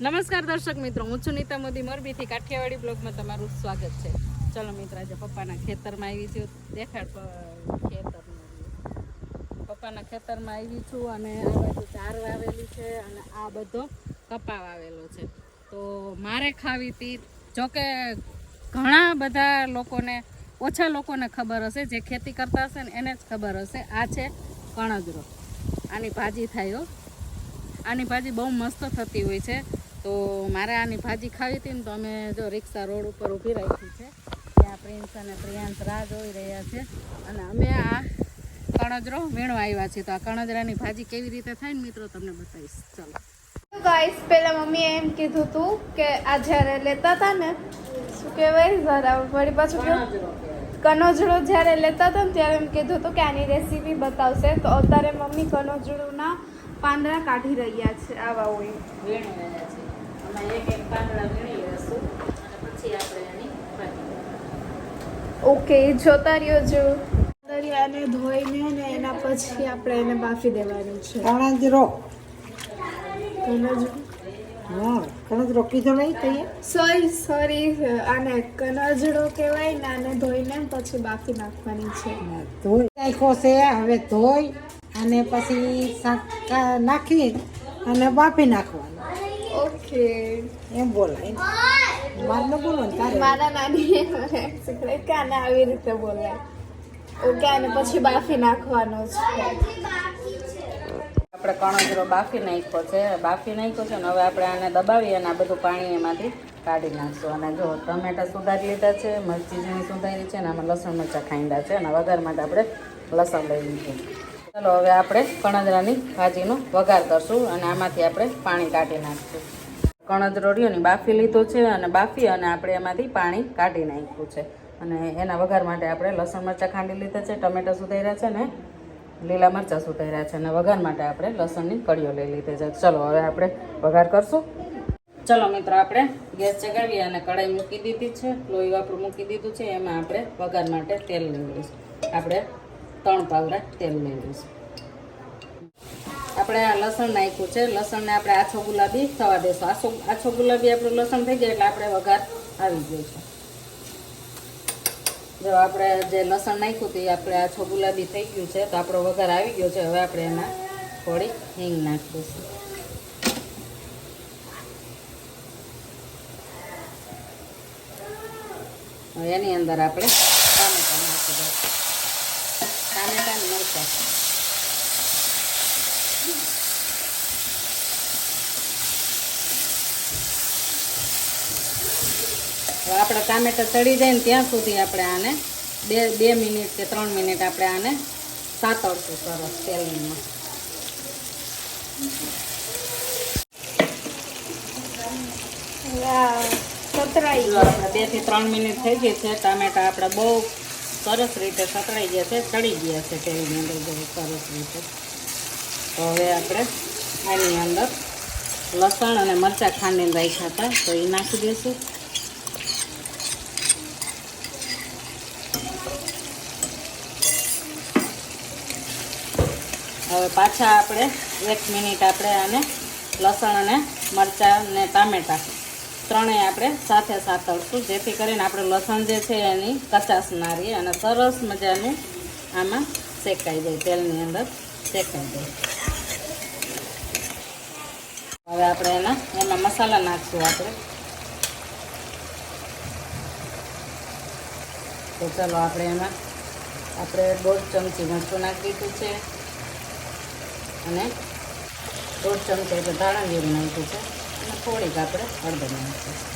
નમસ્કાર દર્શક મિત્રો, હું છું નીતા મોદી. મોરબીથી કાઠિયાવાડી બ્લોગમાં તમારું સ્વાગત છે. ચલો મિત્ર, આજે પપ્પાના ખેતરમાં આવી છું. દેખાડ ખેતરનું. પપ્પાના ખેતરમાં આવી છું અને આ બાજુ ચાર વાવેલી છે અને આ બધો કપા વાવેલો છે. તો મારે ખાવી હતી જોકે ઘણા બધા લોકોને, ઓછા લોકોને ખબર હશે, જે ખેતી કરતા હશે ને એને જ ખબર હશે. આ છે કણજરો. આની ભાજી થાય આની ભાજી બહુ મસ્ત થતી હોય છે. તો મારે આની ભાજી ખાવી હતી ને તો અમે જો રિક્ષા રોડ ઉપર ઊભી રાખી છે. ત્યાં પ્રિન્સ અને પ્રિયાંશ રાહ જોઈ રહ્યા છે. અને અમે આ કણજરો વીણવા આવ્યા છીએ. તો આ કણજરાની ભાજી કેવી રીતે થાય ને મિત્રો તમને બતાવીશ. ચાલો. ગાઈસ પેલા મમ્મીએ એમ કીધું હતું કે આ જ્યારે લેતા હતા ને શું કહેવાય જરા વળી પાછું કનોજડો કનોજળો જ્યારે લેતા હતા ને ત્યારે એમ કીધું હતું કે આની રેસીપી બતાવશે. તો અત્યારે મમ્મી કનોજડોના પાંદડા કાઢી રહ્યા છે આવા હોય. ઓકે જોતા રહ્યો જો. દરિયાને ધોઈને ને એના પછી આપણે એને બાફી દેવાનું છે. કણજરો કનોજળો હા કણજરો કીધો નહીં તઈએ સોરી સોરી આને કનોજળો કહેવાય ને આને ધોઈને પછી બાફી નાખવાની છે. ધોઈ નાખ્યો છે હવે ધોઈ અને પછી શાક નાખી અને બાફી નાખવાનું. ઓકે એમ બોલાય માર ન બોલો તારે. મારા નાની મને કાને આવી રીતે બોલાય ઓકે અને પછી બાફી નાખવાનો છે. આપણે કણજરો બાફી નાખ્યો છે. બાફી નાખ્યો છે ને હવે આપણે આને દબાવી અને આ બધું પાણી એમાંથી કાઢી નાખશું. અને જો ટમેટા સુધારી લીધા છે મરચી ઝીણી સુધારી છે અને આમાં લસણ મરચાં ખાંડા છે અને વઘાર માટે આપણે લસણ લઈ લીધું. ચાલો, હવે આપણે કણદરાની ભાજીનો વઘાર કરશું અને આમાંથી આપણે પાણી કાઢી નાખશું. કણદરો રહ્યો બાફી લીધો છે અને બાફી અને આપણે એમાંથી પાણી કાઢી નાખ્યું છે. અને એના વઘાર માટે આપણે લસણ મરચાં ખાંડી લીધા છે, ટમેટા સુધાર્યા છે ને લીલા મરચાં સુધાર્યા છે. અને વઘાર માટે આપણે લસણની કળીઓ લઈ લીધી છે. ચલો, હવે આપણે વઘાર કરશું. ચલો, મિત્રો, આપણે ગેસ ચગાવી અને કઢાઈ મૂકી દીધી છે. લોહી આપણું મૂકી દીધું છે. એમાં આપણે વઘાર માટે તેલ લઈશું આપણે ત્રણ પાવડા તેલ લઈ લઈશું આપણે આ લસણ નાખ્યું છે. લસણને આપણે આછો ગુલાબી થવા દેશું. આછો આછો ગુલાબી આપણું લસણ થઈ જાય એટલે આપણે વઘાર આવી ગયો છે. જો આપણે જે લસણ નાખ્યું હતું આપણે આછો ગુલાબી થઈ ગયું છે, તો આપણો વઘાર આવી ગયો છે. હવે આપણે એમાં થોડી હિંગ નાખી દઈશું એની અંદર આપણે ટામેટા નાખી દઈશું. ટામેટા ને મરચાં. આપણે ટામેટા ચડી જાય ને ત્યાં સુધી આપણે આને બે બે મિનિટ કે ત્રણ મિનિટ આપણે આને સાતળશું સરસ તેલમાં. બેથી ત્રણ મિનિટ થઈ ગઈ છે ટામેટા આપણે બહુ સરસ રીતે સતળાઈ ગયા છે, ચડી ગયા છે તેલની અંદર સરસ રીતે. તો હવે આપણે આની અંદર લસણ અને મરચાં ખાંડીને રાખ્યા હતા, તો એ નાખી દઈશું હવે પાછા આપણે એક મિનિટ આપણે આને લસણ અને મરચાં ને ટામેટાં ત્રણેય આપણે સાથે સાતળશું જેથી કરીને આપણે લસણ જે છે એની કચાશ ના રહે અને સરસ મજાનું આમાં શેકાઈ જાય, તેલની અંદર શેકાઈ જાય. હવે આપણે એના, એમાં મસાલા નાખશું આપણે. તો ચાલો આપણે એમાં, આપણે દોઢ ચમચી મરચું નાખી દીધું છે. અને દોઢ ચમચી એટલે ધાણા જીરું નાખ્યું છે. થોડીક આપણે હળદર નાખીશું.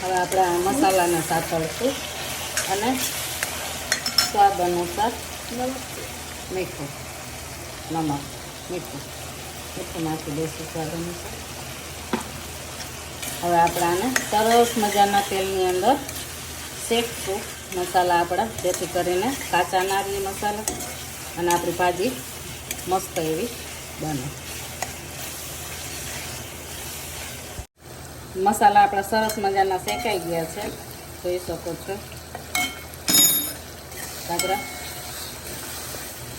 હવે આપણે આ મસાલાને સાતળશું અને સ્વાદ અનુસાર મીઠું, નમક, મીઠું મીઠું નાખી દઈશું સ્વાદ અનુસાર. હવે આપણે આને સરસ મજાના તેલની અંદર શેકશું મસાલા આપણા, જેથી કરીને કાચા નારી મસાલા અને આપણી ભાજી મસ્ત એવી બને. મસાલા આપણા સરસ મજાના શેકાઈ ગયા છે. જોઈ શકો છો. કાકરા.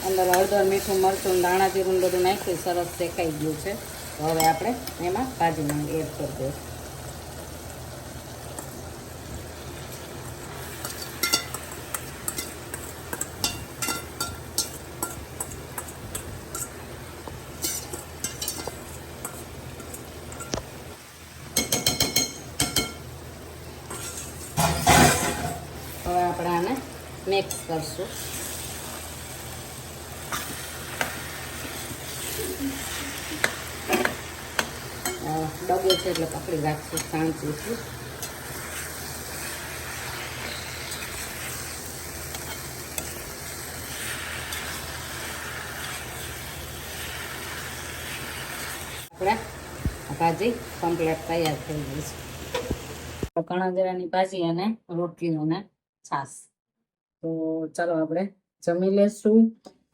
અંદર હળદર, મીઠું, મરચું દાણા જીરું બધું નાખ્યું સરસ શેકાઈ ગયું છે. હવે આપણે એમાં ભાજીમાં એડ કરી દઈશું હવે આપણે આને મિક્સ કરશું. ડબો છે એટલે પકડી રાખશું શાંતિથી આપણે ભાજી કમ્પ્લીટ તૈયાર થઈ ગઈ છે. કણાજરાની ભાજી અને રોટલી અને છાશ. તો ચાલો આપણે જમી લેશું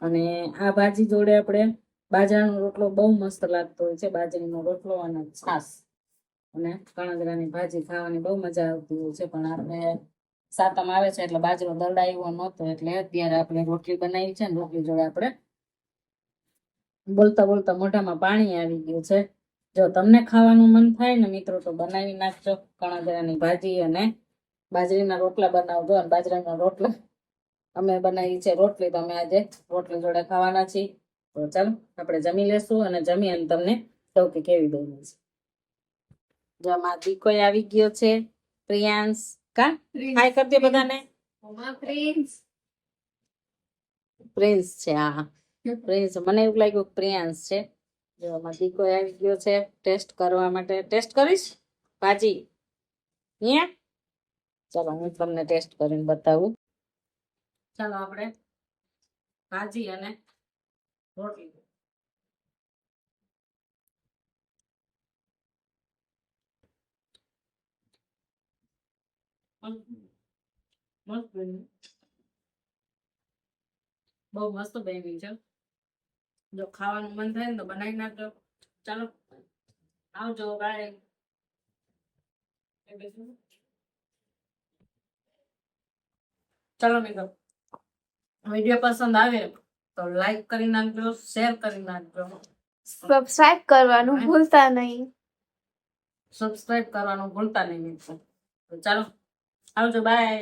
અને આ ભાજી જોડે આપણે બાજરાનો રોટલો બહુ મસ્ત લાગતો હોય છે. બાજરીનો રોટલો અને છાશ. અને કણજરાની ભાજી ખાવાની બહુ મજા આવતી હોય છે. પણ આપણે સાતમ આવે છે એટલે બાજરો દરડાયો નહોતો એટલે અત્યારે આપણે રોટલી બનાવી છે ને રોટલી જોડે આપણે બોલતા બોલતા મોઢામાં પાણી આવી ગયું છે. જો તમને ખાવાનું મન થાય ને મિત્રો તો બનાવી નાખજો કણાજરાની ભાજી અને બાજરીના રોટલા બનાવજો અને બાજરાના રોટલા અમે બનાવી છે રોટલી તો અમે આજે રોટલી જોડે ખાવાના છીએ. તો ચાલો આપણે જમી લેશું અને જમી અને તમને કહું કે કેવી બની છે. જો અમાર દીકો આવી ગયો છે પ્રિયાંશ. કા? હાય કરી દે બધાને. પ્રિન્સ. પ્રિન્સ છે હા પ્રિન્સ મને એવું લાગ્યું પ્રિયાંશ છે. જો અમાર દીકો આવી ગયો છે ટેસ્ટ કરવા માટે. ટેસ્ટ કરીશ? ભાજી. અહીંયા? ચાલો હું તમને ટેસ્ટ કરીને બતાવું. ચાલો આપણે ભાજી અને રોટલી. બહુ મસ્ત બેવી છે. જો ખાવાનું મન થાય ને તો બનાવી નાખજો. ચાલો, આવજો બાય ચાલો મિત્રો. વીડિયો પસંદ આવે તો લાઈક કરી નાખજો શેર કરી નાખજો. સબસ્ક્રાઇબ કરવાનું ભૂલતા નહીં. સબસ્ક્રાઇબ કરવાનું ભૂલતા નહીં મિત્રો. ચાલો આવજો બાય